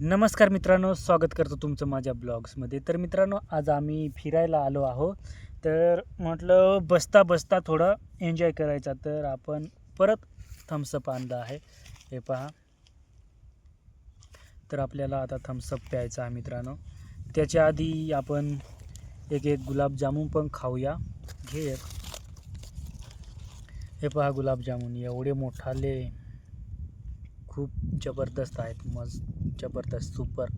नमस्कार मित्रांनो स्वागत करतो तुमचं माझ्या ब्लॉग्समध्ये. तर मित्रांनो आज आम्ही फिरायला आलो आहो. तर म्हटलं बसता बसता थोडं एन्जॉय करायचा. तर आपण परत थम्सअप आणलं आहे. हे पहा. तर आपल्याला आता थम्सअप प्यायचा आहे मित्रांनो. त्याच्या आधी आपण एक एक गुलाबजामून पण खाऊया. घे हे पहा गुलाबजामुन एवढे मोठाले. खूप जबरदस्त आहेत मस्त जबरदस्त सुपर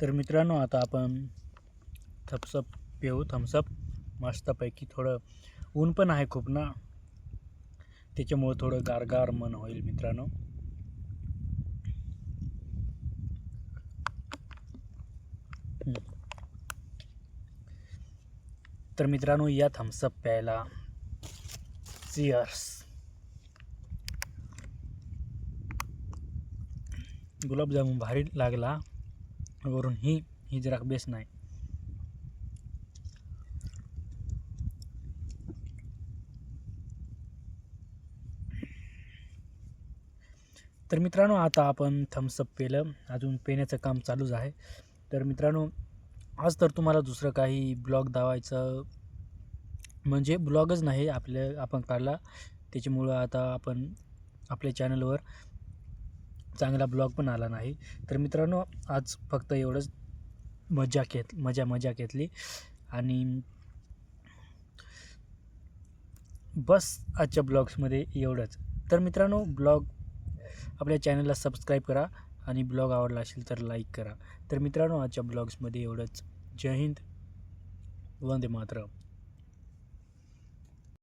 तर मित्रांनो आता आपण थम्सअप पिऊ. थम्सअप मस्तपैकी थोडं ऊन पण आहे खूप ना. त्याच्यामुळं थोडं गारगार मन होईल मित्रांनो. तर मित्रांनो या थम्सअप प्यायला सिअर्स गुलाबजामुन भारी लागला. वरून ही ही जरा बेस नाही. तर मित्रांनो आता आपण थम्सअप पेलं अजून पेण्याचं काम चालूच आहे. तर मित्रांनो आज तर तुम्हाला दुसरं काही ब्लॉग दावायचं म्हणजे ब्लॉगच नाही आपल्या आपण काढला. त्याच्यामुळं आता आपण आपल्या चॅनलवर चांगला ब्लॉग पण आला नाही. तर मित्रांनो आज फक्त एवढंच. मजा घेत मजा मजा घेतली. आणि बस आजच्या ब्लॉग्समध्ये एवढंच. तर मित्रांनो ब्लॉग आपल्या चॅनलला सबस्क्राईब करा आणि ब्लॉग आवडला असेल तर लाईक करा. तर मित्रांनो आजच्या ब्लॉग्समध्ये एवढंच. जय हिंद. वंदे मातरम.